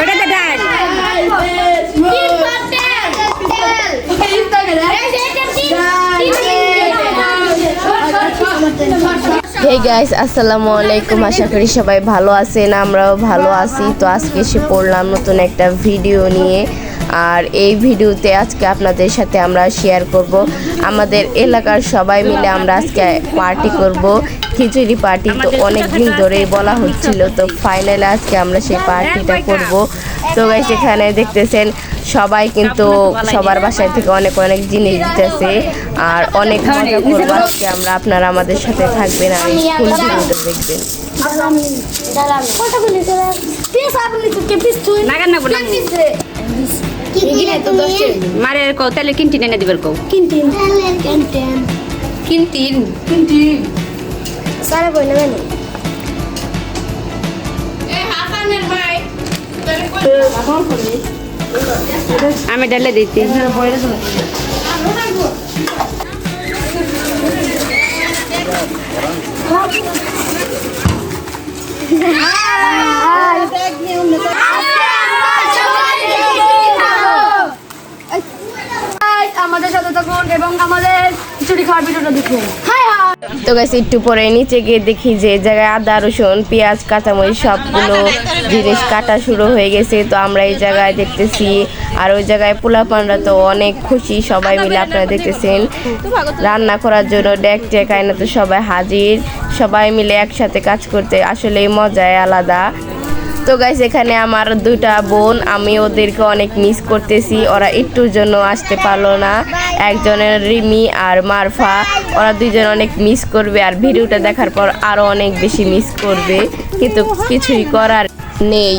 ওটাতে hey guys আসসালামু আলাইকুম। আশা করি সবাই ভালো আছেন, আমরাও ভালো আছি। তো আজকে এসে পড়লাম নতুন একটা ভিডিও নিয়ে। আর এই ভিডিওতে আজকে আপনাদের সাথে আমরা শেয়ার করব। আমাদের এলাকার সবাই মিলে আমরা আজকে পার্টি করব। খিচুড়ি পার্টি তো অনেক দিন ধরেই বলা হচ্ছিল তো ফাইনালি আজকে আমরা সেই পার্টিটা করব। তো গাইস এখানে দেখতেছেন সবাই কিন্তু সবার বাসায় থেকে অনেক অনেক জিনিস দিতেছে আর অনেক মজা করব। আজকে আমরা আপনারা আমাদের সাথে থাকবেন আর এই ফুল ভিডিওটা দেখবেন। না মারে কো তাহলে কিনটি এনে দিবার কো কিনতিন আমি ডালে দিতে তো গাছ একটু পরে নিচে গিয়ে দেখি যে জায়গায় আদা, রসুন, পেঁয়াজ, কাঁচামরিচ সবগুলো জিনিস কাটা শুরু হয়ে গেছে। তো আমরা এই জায়গায় দেখতেছি আর ওই জায়গায় পোলা পানরা তো অনেক খুশি, সবাই মিলে আপনারা দেখতেছেন। রান্না করার জন্য ডেক টেক আয়না তো সবাই হাজির, সবাই মিলে একসাথে কাজ করতে আসলে মজাই আলাদা। তো গাইস এখানে আমার দুটা বোন আমি ওদেরকে অনেক মিস করতেছি ওরা একটুর জন্য আসতে পারল না একজনের রিমি আর মারফা ওরা দুইজন অনেক মিস করবে আর ভিডিওটা দেখার পর আরও অনেক বেশি মিস করবে কিন্তু কিছুই করার নেই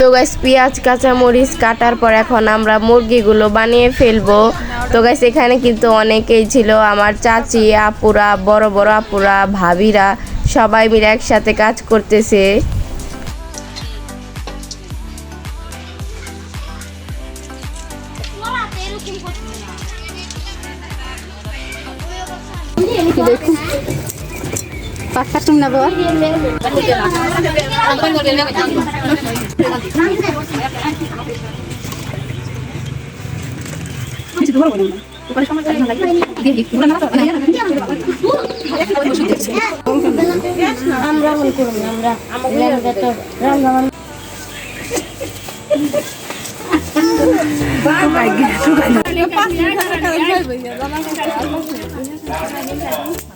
তো গাইস পেঁয়াজ, কাঁচামরিচ কাটার পর এখন আমরা মুরগিগুলো বানিয়ে ফেলব। তো গাইস এখানে কিন্তু অনেকেই ছিল, আমার চাচি, আপুরা, বড় বড় আপুরা, ভাবিরা, সবাই মিলে একসাথে কাজ করতেছে। পাক্কা তুমি না বাবা Garu, tu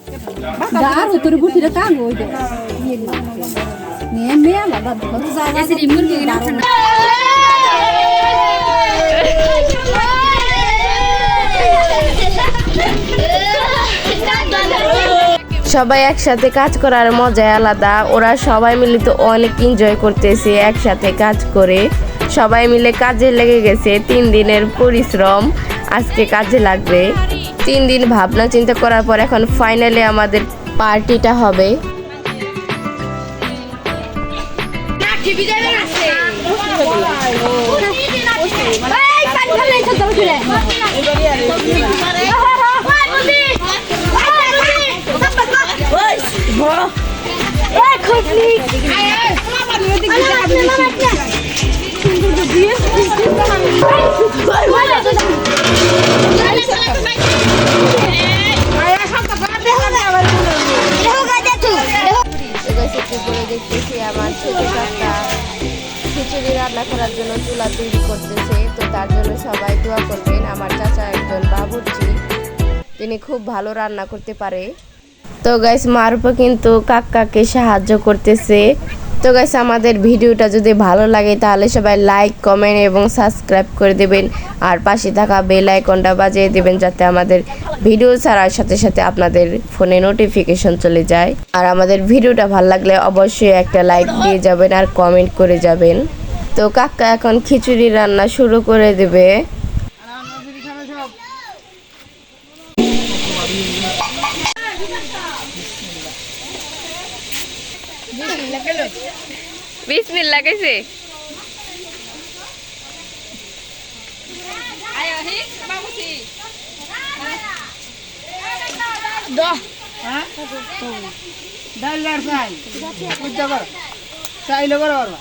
সবাই একসাথে কাজ করার মজাই আলাদা ওরা সবাই মিলে তো অনেক এনজয় করতেছে একসাথে কাজ করে সবাই মিলে কাজে লেগে গেছে তিন দিনের পরিশ্রম আজকে কাজে লাগবে তিন দিন ভাবনা চিন্তা করার পর এখন ফাইনালি আমাদের পার্টিটা হবে। মেয়ে খুব ভালো রান্না করতে পারে। তো গাইস মারুপা কিন্তু কাকাকে সাহায্য করতেছে। তো গাইস আমাদের ভিডিওটা যদি ভালো লাগে তাহলে সবাই লাইক কমেন্ট এবং সাবস্ক্রাইব করে দেবেন। আর পাশে থাকা বেল আইকনটা বাজিয়ে দেবেন যাতে আমাদের ভিডিও ছাড়ার সাথে সাথে আপনাদের ফোনে নোটিফিকেশন চলে যায়। আর আমাদের ভিডিওটা ভালো লাগলে অবশ্যই একটা লাইক দিয়ে যাবেন আর কমেন্ট করে যাবেন। তো কাকা এখন খিচুড়ি রান্না শুরু করে দেবে। বিসমিল্লা কেছে চাইলে করো বাবা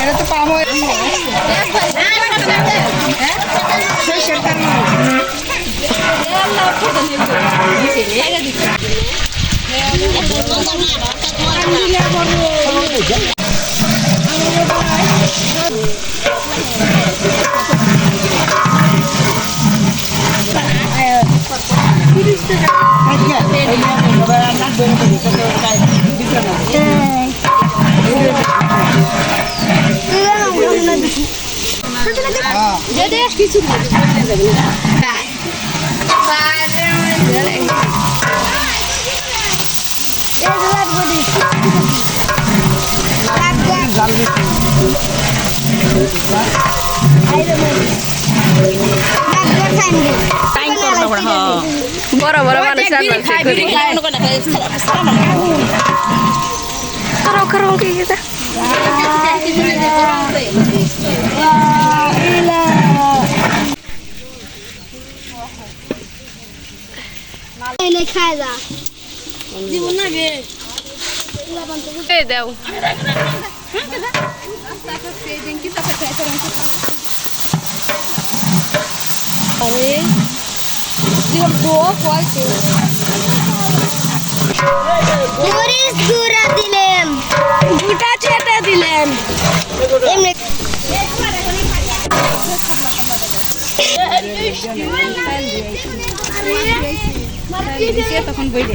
এটা তো পাম হ্যাঁ का पारो निले ए का जाल बिच दुई दुई बाट आइले मलाई न त टाइम टाइम गर्न हो हो बरो बरो के त খায় যা জীবন না বে দাও। আরে জীবন তো কয়ছে মরিচ গুঁড়া দিলাম। গুটা চেটা দিলাম। এমনি তখন বইলে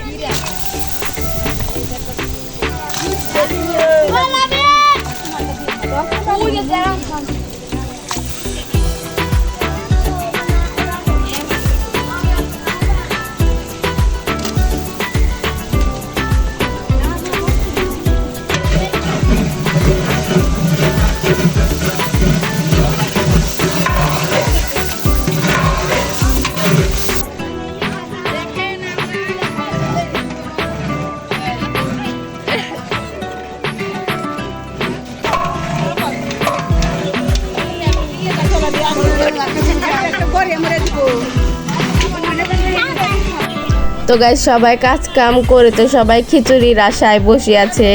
তো গাই সবাই কাজ কাম করে তো সবাই খিচুড়ির আশায় বসে আছে।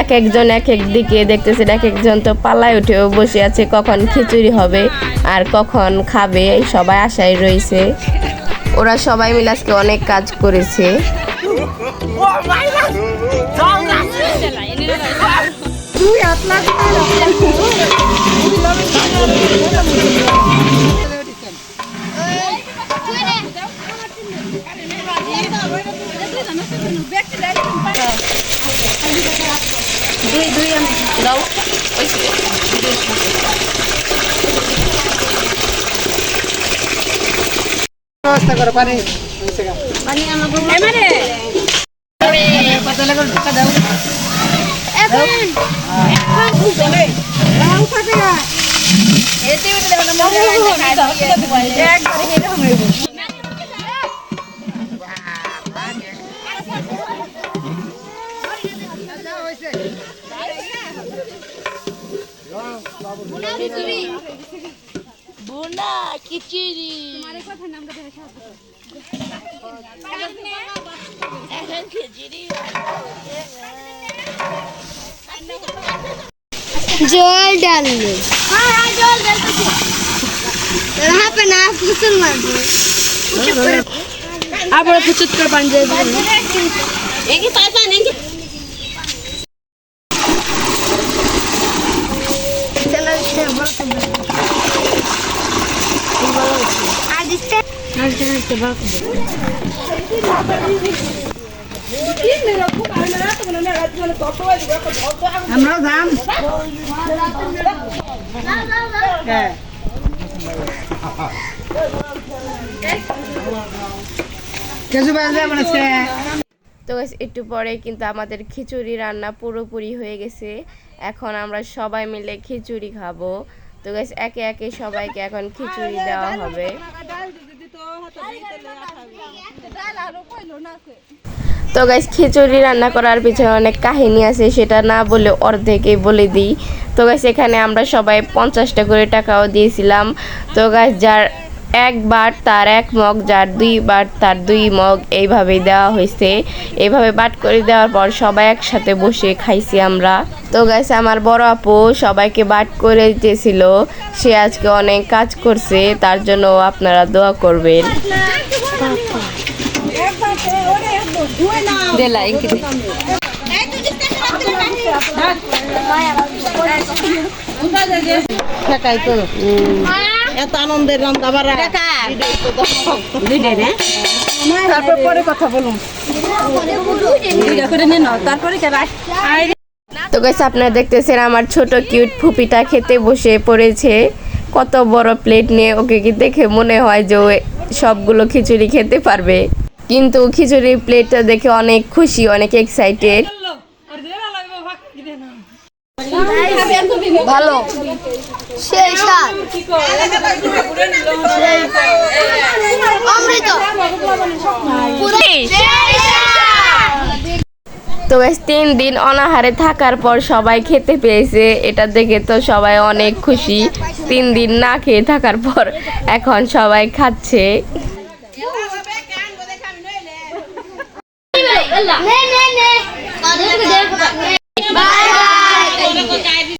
এক একজন এক এক দিকে দেখতেছেন এক একজন তো পালায় উঠেও বসে আছে কখন খিচুড়ি হবে আর কখন খাবে সবাই আশায় রয়েছে। ওরা সবাই মিলে আজকে অনেক কাজ করেছে। দুই দুই আমি দাও ওই বুনা খিচুড়ি এখন খিচুড়ি জল डालने यहाँ पे ना फ़सल मत आप पचहत्तर पानी एक ही पैसा नहीं মানে তো একটু পরে কিন্তু আমাদের খিচুড়ি রান্না পুরোপুরি হয়ে গেছে। এখন আমরা সবাই মিলে খিচুড়ি খাব। তো গাইস একে একে সবাইকে এখন খিচুড়ি দেওয়া হবে। তো গাইস খিচুড়ি রান্না করার পিছনে অনেক কাহিনী আছে, সেটা না বলে অর্ধেকে বলে দিই। তো গাইস এখানে আমরা সবাই পঞ্চাশটা করে টাকাও দিয়েছিলাম। তো গাইস যার একবার তার এক মগ যার দুইবার তার দুই মগ এইভাবে দেওয়া হয়েছে। এইভাবে বাট করে দেওয়ার পর সবাই একসাথে বসে খাইছি আমরা। তো গাইস আমার বড় আপু সবাইকে বাট করে দিতেছিল। সে আজকে অনেক কাজ করছে তার জন্য আপনারা দোয়া করবেন। ঠেকাই তো এত আনন্দের রান্না বাড়া তারপর পরে কথা বলুন। দুইটা করে নিয়ে নাও তারপরে তো গাইস আপনারা দেখতেছেন আমার ছোট কিউট ফুপিটা খেতে বসে পড়েছে। কত বড় প্লেট নিয়ে ওকে কি দেখে মনে হয় যে ও সবগুলো খিচুড়ি খেতে পারবে। কিন্তু খিচুড়ির প্লেটটা দেখে অনেক খুশি অনেক এক্সাইটেড ভালো। সেই স্বাদ অমৃত। তো গাইস তিন দিন অনাহারে থাকার পর সবাই খেতে পেয়েছে। এটা দেখে তো সবাই অনেক খুশি। তিন দিন না খেয়ে থাকার পর এখন সবাই খাচ্ছে।